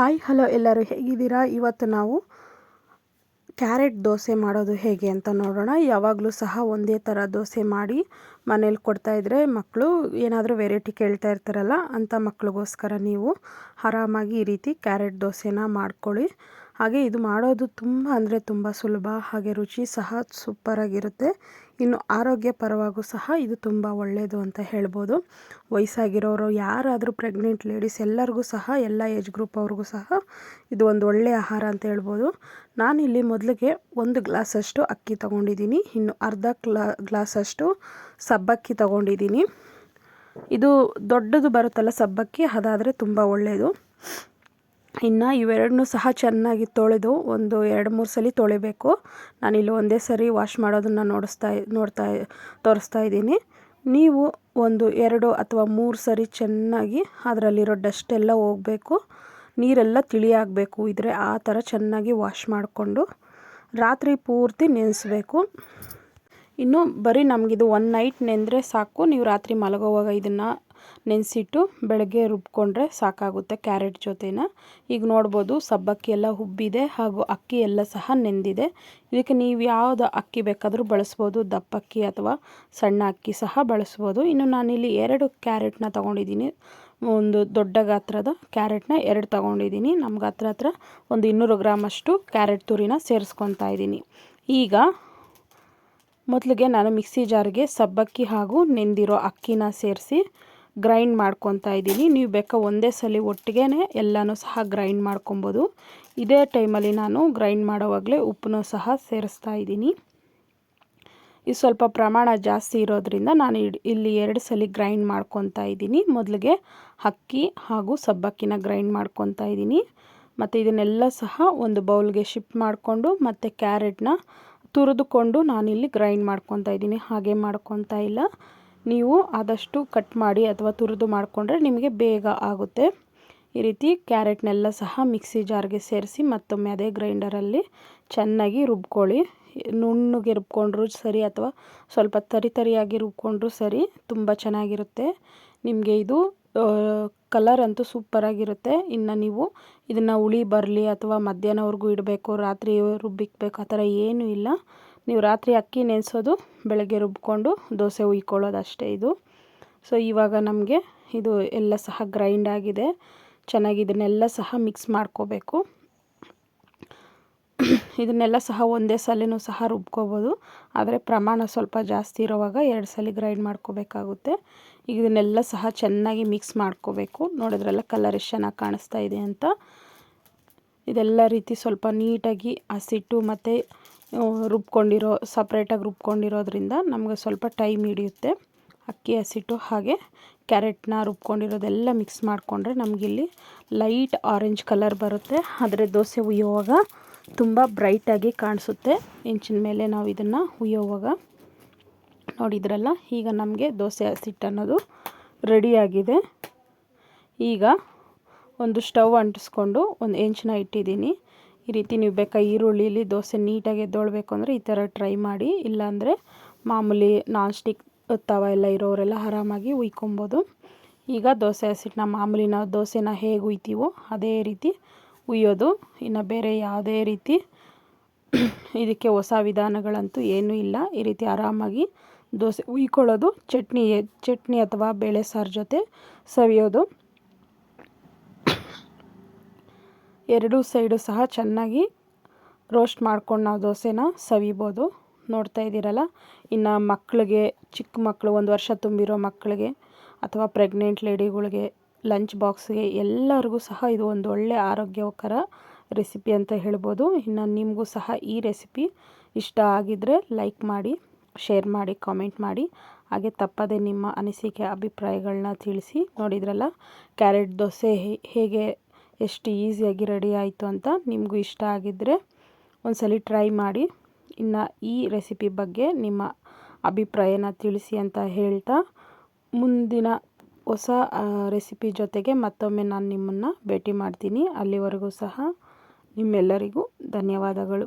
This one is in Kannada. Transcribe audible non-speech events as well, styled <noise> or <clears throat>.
ಹಾಯ್ ಹಲೋ ಎಲ್ಲರೂ ಹೇಗಿದ್ದೀರಾ? ಇವತ್ತು ನಾವು ಕ್ಯಾರೆಟ್ ದೋಸೆ ಮಾಡೋದು ಹೇಗೆ ಅಂತ ನೋಡೋಣ. ಯಾವಾಗಲೂ ಸಹ ಒಂದೇ ಥರ ದೋಸೆ ಮಾಡಿ ಮನೇಲಿ ಕೊಡ್ತಾಯಿದ್ರೆ ಮಕ್ಕಳು ಏನಾದರೂ ವೆರೈಟಿ ಕೇಳ್ತಾ ಇರ್ತಾರಲ್ಲ ಅಂಥ ಮಕ್ಳಿಗೋಸ್ಕರ ನೀವು ಆರಾಮಾಗಿ ಈ ರೀತಿ ಕ್ಯಾರೆಟ್ ದೋಸೆನ ಮಾಡ್ಕೊಳ್ಳಿ. ಹಾಗೆ ಇದು ಮಾಡೋದು ತುಂಬ ಅಂದರೆ ತುಂಬ ಸುಲಭ, ಹಾಗೆ ರುಚಿ ಸಹ ಸೂಪರಾಗಿರುತ್ತೆ. ಇನ್ನು ಆರೋಗ್ಯ ಪರವಾಗೂ ಸಹ ಇದು ತುಂಬ ಒಳ್ಳೆಯದು ಅಂತ ಹೇಳ್ಬೋದು. ವಯಸ್ಸಾಗಿರೋರು, ಯಾರಾದರೂ ಪ್ರೆಗ್ನೆಂಟ್ ಲೇಡೀಸ್ ಎಲ್ಲರಿಗೂ ಸಹ, ಎಲ್ಲ ಏಜ್ ಗ್ರೂಪ್ ಅವ್ರಿಗೂ ಸಹ ಇದು ಒಂದು ಒಳ್ಳೆಯ ಆಹಾರ ಅಂತ ಹೇಳ್ಬೋದು. ನಾನಿಲ್ಲಿ ಮೊದಲಿಗೆ ಒಂದು ಗ್ಲಾಸಷ್ಟು ಅಕ್ಕಿ ತೊಗೊಂಡಿದ್ದೀನಿ. ಇನ್ನು ಅರ್ಧ ಗ್ಲಾ ಗ್ಲಾಸಷ್ಟು ಸಬ್ಬಕ್ಕಿ ತೊಗೊಂಡಿದ್ದೀನಿ. ಇದು ದೊಡ್ಡದು ಬರುತ್ತಲ್ಲ ಸಬ್ಬಕ್ಕಿ, ಅದಾದರೆ ತುಂಬ ಒಳ್ಳೆಯದು ಇನ್ನು ಇವೆರಡನ್ನೂ ಸಹ ಚೆನ್ನಾಗಿ ತೊಳೆದು ಒಂದು ಎರಡು ಮೂರು ಸಲ ತೊಳಿಬೇಕು. ನಾನಿಲ್ಲಿ ಒಂದೇ ಸರಿ ವಾಶ್ ಮಾಡೋದನ್ನು ನೋಡಿಸ್ತಾ ನೋಡ್ತಾ ತೋರಿಸ್ತಾ ಇದ್ದೀನಿ. ನೀವು ಒಂದು ಎರಡು ಅಥವಾ ಮೂರು ಸರಿ ಚೆನ್ನಾಗಿ ಅದರಲ್ಲಿರೋ ಡಸ್ಟ್ ಎಲ್ಲ ಹೋಗಬೇಕು. ನೀರೆಲ್ಲ ತಿಳಿಯಾಗಬೇಕು. ಇದ್ರೆ ಆ ಥರ ಚೆನ್ನಾಗಿ ವಾಶ್ ಮಾಡಿಕೊಂಡು ರಾತ್ರಿ ಪೂರ್ತಿ ನೆನೆಸ್ಬೇಕು. ಇನ್ನು ಬರೀ ನಮಗಿದು ಒನ್ ನೈಟ್ ನೆಂದರೆ ಸಾಕು. ನೀವು ರಾತ್ರಿ ಮಲಗೋವಾಗ ಇದನ್ನು ನೆನೆಸಿಟ್ಟು ಬೆಳಗ್ಗೆ ರುಬ್ಕೊಂಡ್ರೆ ಸಾಕಾಗುತ್ತೆ ಕ್ಯಾರೆಟ್ ಜೊತೆನ. ಈಗ ನೋಡ್ಬೋದು ಸಬ್ಬಕ್ಕಿ ಎಲ್ಲ ಹುಬ್ಬಿದೆ ಹಾಗೂ ಅಕ್ಕಿ ಎಲ್ಲ ಸಹ ನೆಂದಿದೆ. ಇದಕ್ಕೆ ನೀವು ಯಾವುದು ಅಕ್ಕಿ ಬೇಕಾದರೂ ಬಳಸ್ಬೋದು, ದಪ್ಪಕ್ಕಿ ಅಥವಾ ಸಣ್ಣ ಅಕ್ಕಿ ಸಹ ಬಳಸ್ಬೋದು. ಇನ್ನು ನಾನಿಲ್ಲಿ ಎರಡು ಕ್ಯಾರೆಟ್ನ ತೊಗೊಂಡಿದ್ದೀನಿ. ಒಂದು ದೊಡ್ಡ ಗಾತ್ರದ ಕ್ಯಾರೆಟ್ನ ಎರಡು ತೊಗೊಂಡಿದ್ದೀನಿ. ನಮ್ಗೆ ಹತ್ರ ಹತ್ರ ಒಂದು ಇನ್ನೂರು ಗ್ರಾಮಷ್ಟು ಕ್ಯಾರೆಟ್ ತುರಿನ ಸೇರಿಸ್ಕೊತಾ ಇದ್ದೀನಿ. ಈಗ ಮೊದಲಿಗೆ ನಾನು ಮಿಕ್ಸಿ ಜಾರ್ಗೆ ಸಬ್ಬಕ್ಕಿ ಹಾಗೂ ನೆಂದಿರೋ ಅಕ್ಕಿನ ಸೇರಿಸಿ ಗ್ರೈಂಡ್ ಮಾಡ್ಕೊತಾ ಇದ್ದೀನಿ. ನೀವು ಬೇಕಾ ಒಂದೇ ಸಲ ಒಟ್ಟಿಗೆ ಎಲ್ಲನೂ ಸಹ ಗ್ರೈಂಡ್ ಮಾಡ್ಕೊಬೋದು. ಇದೇ ಟೈಮಲ್ಲಿ ನಾನು ಗ್ರೈಂಡ್ ಮಾಡೋವಾಗಲೇ ಉಪ್ಪನ್ನು ಸಹ ಸೇರಿಸ್ತಾ ಇದ್ದೀನಿ. ಇದು ಸ್ವಲ್ಪ ಪ್ರಮಾಣ ಜಾಸ್ತಿ ಇರೋದ್ರಿಂದ ನಾನು ಇಲ್ಲಿ ಎರಡು ಸಲ ಗ್ರೈಂಡ್ ಮಾಡ್ಕೊತಾ ಇದ್ದೀನಿ. ಮೊದಲಿಗೆ ಅಕ್ಕಿ ಹಾಗೂ ಸಬ್ಬಕ್ಕಿನ ಗ್ರೈಂಡ್ ಮಾಡ್ಕೊತಾ ಇದ್ದೀನಿ. ಮತ್ತು ಇದನ್ನೆಲ್ಲ ಸಹ ಒಂದು ಬೌಲ್ಗೆ ಶಿಫ್ಟ್ ಮಾಡಿಕೊಂಡು ಮತ್ತು ಕ್ಯಾರೆಟ್ನ ತುರಿದುಕೊಂಡು ನಾನಿಲ್ಲಿ ಗ್ರೈಂಡ್ ಮಾಡ್ಕೊತಾ ಇದ್ದೀನಿ. ಹಾಗೆ ಮಾಡ್ಕೊತಾ ಇಲ್ಲ. ನೀವು ಆದಷ್ಟು ಕಟ್ ಮಾಡಿ ಅಥವಾ ತುರಿದು ಮಾಡಿಕೊಂಡ್ರೆ ನಿಮಗೆ ಬೇಗ ಆಗುತ್ತೆ. ಈ ರೀತಿ ಕ್ಯಾರೆಟ್ನೆಲ್ಲ ಸಹ ಮಿಕ್ಸಿ ಜಾರ್ಗೆ ಸೇರಿಸಿ ಮತ್ತೊಮ್ಮೆ ಅದೇ ಗ್ರೈಂಡರಲ್ಲಿ ಚೆನ್ನಾಗಿ ರುಬ್ಕೊಳ್ಳಿ. ನುಣ್ಣಗೆ ರುಬ್ಕೊಂಡ್ರೂ ಸರಿ ಅಥವಾ ಸ್ವಲ್ಪ ತರಿ ತರಿಯಾಗಿ ರುಬ್ಕೊಂಡ್ರೂ ಸರಿ ತುಂಬ ಚೆನ್ನಾಗಿರುತ್ತೆ. ನಿಮಗೆ ಇದು ಕಲರ್ ಅಂತೂ ಸೂಪರಾಗಿರುತ್ತೆ. ಇನ್ನು ನೀವು ಇದನ್ನು ಹುಳಿ, ಬರಲಿ ಅಥವಾ ಮಧ್ಯಾಹ್ನವರೆಗೂ ಇಡಬೇಕು, ರಾತ್ರಿ ರುಬ್ಬಿಕ್ಬೇಕು, ಆ ಥರ ಏನೂ ಇಲ್ಲ. ನೀವು ರಾತ್ರಿ ಅಕ್ಕಿ ನೆನೆಸೋದು, ಬೆಳಗ್ಗೆ ರುಬ್ಕೊಂಡು ದೋಸೆ ಉಯ್ಕೊಳ್ಳೋದು ಅಷ್ಟೇ ಇದು. ಸೊ ಇವಾಗ ನಮಗೆ ಇದು ಎಲ್ಲ ಸಹ ಗ್ರೈಂಡ್ ಆಗಿದೆ. ಚೆನ್ನಾಗಿ ಇದನ್ನೆಲ್ಲ ಸಹ ಮಿಕ್ಸ್ ಮಾಡ್ಕೋಬೇಕು. ಇದನ್ನೆಲ್ಲ ಸಹ ಒಂದೇ ಸಲನೂ ಸಹ ರುಬ್ಕೋಬೋದು. ಆದರೆ ಪ್ರಮಾಣ ಸ್ವಲ್ಪ ಜಾಸ್ತಿ ಇರೋವಾಗ ಎರಡು ಸಲ ಗ್ರೈಂಡ್ ಮಾಡ್ಕೋಬೇಕಾಗುತ್ತೆ. ಈಗ ಇದನ್ನೆಲ್ಲ ಸಹ ಚೆನ್ನಾಗಿ ಮಿಕ್ಸ್ ಮಾಡ್ಕೋಬೇಕು. ನೋಡಿದ್ರೆಲ್ಲ ಕಲರ್ ಎಷ್ಟು ಚೆನ್ನಾಗಿ ಕಾಣಿಸ್ತಾ ಇದೆ ಅಂತ. ಇದೆಲ್ಲ ರೀತಿ ಸ್ವಲ್ಪ ನೀಟಾಗಿ ಹಸಿಟ್ಟು ಮತ್ತು ರುಬ್ಕೊಂಡಿರೋ, ಸಪ್ರೇಟಾಗಿ ರುಬ್ಕೊಂಡಿರೋದ್ರಿಂದ ನಮಗೆ ಸ್ವಲ್ಪ ಟೈಮ್ ಹಿಡಿಯುತ್ತೆ. ಅಕ್ಕಿ, ಹಸಿಟ್ಟು ಹಾಗೆ ಕ್ಯಾರೆಟ್ನ ರುಬ್ಕೊಂಡಿರೋದೆಲ್ಲ ಮಿಕ್ಸ್ ಮಾಡಿಕೊಂಡ್ರೆ ನಮಗಿಲ್ಲಿ ಲೈಟ್ ಆರೆಂಜ್ ಕಲರ್ ಬರುತ್ತೆ. ಆದರೆ ದೋಸೆ ಹುಯ್ಯೋವಾಗ ತುಂಬ ಬ್ರೈಟಾಗಿ ಕಾಣಿಸುತ್ತೆ. ಇಂಚಿನ ಮೇಲೆ ನಾವು ಇದನ್ನು ಹುಯ್ಯೋವಾಗ. ನೋಡಿದ್ರಲ್ಲ ಈಗ ನಮಗೆ ದೋಸೆ ಹಸಿಟ್ಟು ಅನ್ನೋದು ರೆಡಿಯಾಗಿದೆ ಈಗ ಒಂದು ಸ್ಟವ್ ಅಂಟಿಸ್ಕೊಂಡು ಒಂದು ಹೆಂಚನ್ನ ಇಟ್ಟಿದ್ದೀನಿ. ಈ ರೀತಿ ನೀವು ಬೇಕಾ ಈರುಳ್ಳಿಲಿ ದೋಸೆ ನೀಟಾಗಿ ಎದ್ದೊಳ್ಬೇಕು ಅಂದರೆ ಈ ಥರ ಟ್ರೈ ಮಾಡಿ. ಇಲ್ಲಾಂದರೆ ಮಾಮೂಲಿ ನಾನ್ ಸ್ಟಿಕ್ ತವ ಎಲ್ಲ ಇರೋರೆಲ್ಲ ಆರಾಮಾಗಿ ಉಯ್ಕೊಬೋದು ಈಗ ದೋಸೆ ಹಸಿಟ್ಟನ್ನ ಮಾಮೂಲಿ ನಾವು ದೋಸೆನ ಹೇಗೆ ಉಯ್ತೀವೋ ಅದೇ ರೀತಿ ಉಯ್ಯೋದು ಇನ್ನು ಬೇರೆ ಯಾವುದೇ ರೀತಿ <clears throat> ಇದಕ್ಕೆ ಹೊಸ ವಿಧಾನಗಳಂತೂ ಏನೂ ಇಲ್ಲ. ಈ ರೀತಿ ಆರಾಮಾಗಿ ದೋಸೆ ಉಯ್ಕೊಳ್ಳೋದು ಚಟ್ನಿ ಚಟ್ನಿ ಅಥವಾ ಬೇಳೆ ಸಾರು ಜೊತೆ ಸವಿಯೋದು. ಎರಡೂ ಸೈಡು ಸಹ ಚೆನ್ನಾಗಿ ರೋಸ್ಟ್ ಮಾಡ್ಕೊಂಡು ನಾವು ದೋಸೆನ ಸವಿಬೋದು. ನೋಡ್ತಾ ಇದ್ದೀರಲ್ಲ? ಇನ್ನು ಮಕ್ಕಳಿಗೆ ಚಿಕ್ಕ ಮಕ್ಕಳು ಒಂದು ವರ್ಷ ತುಂಬಿರೋ ಮಕ್ಕಳಿಗೆ ಅಥವಾ ಪ್ರೆಗ್ನೆಂಟ್ ಲೇಡಿಗಳಿಗೆ ಲಂಚ್ ಬಾಕ್ಸ್ಗೆ ಎಲ್ಲರಿಗೂ ಸಹ ಇದು ಒಂದು ಒಳ್ಳೆ ಆರೋಗ್ಯಕರ ರೆಸಿಪಿ ಅಂತ ಹೇಳ್ಬೋದು. ಇನ್ನು ನಿಮಗೂ ಸಹ ಈ ರೆಸಿಪಿ ಇಷ್ಟ ಆಗಿದ್ದರೆ ಲೈಕ್ ಮಾಡಿ, ಶೇರ್ ಮಾಡಿ, ಕಾಮೆಂಟ್ ಮಾಡಿ. ಹಾಗೆ ತಪ್ಪದೆ ನಿಮ್ಮ ಅನಿಸಿಕೆ, ಅಭಿಪ್ರಾಯಗಳನ್ನ ತಿಳಿಸಿ. ನೋಡಿದ್ರಲ್ಲ, ಕ್ಯಾರೆಟ್ ದೋಸೆ ಹೇಗೆ ಎಷ್ಟು ಈಸಿಯಾಗಿ ರೆಡಿ ಆಯಿತು ಅಂತ ನಿಮಗೂ ಇಷ್ಟ ಆಗಿದ್ದರೆ ಒಂದ್ಸಲ ಟ್ರೈ ಮಾಡಿ. ಇನ್ನು ಈ ರೆಸಿಪಿ ಬಗ್ಗೆ ನಿಮ್ಮ ಅಭಿಪ್ರಾಯನ ತಿಳಿಸಿ ಅಂತ ಹೇಳ್ತಾ ಮುಂದಿನ ಹೊಸ ರೆಸಿಪಿ ಜೊತೆಗೆ ಮತ್ತೊಮ್ಮೆ ನಾನು ನಿಮ್ಮನ್ನು ಭೇಟಿ ಮಾಡ್ತೀನಿ. ಅಲ್ಲಿವರೆಗೂ ಸಹ ನಿಮ್ಮೆಲ್ಲರಿಗೂ ಧನ್ಯವಾದಗಳು.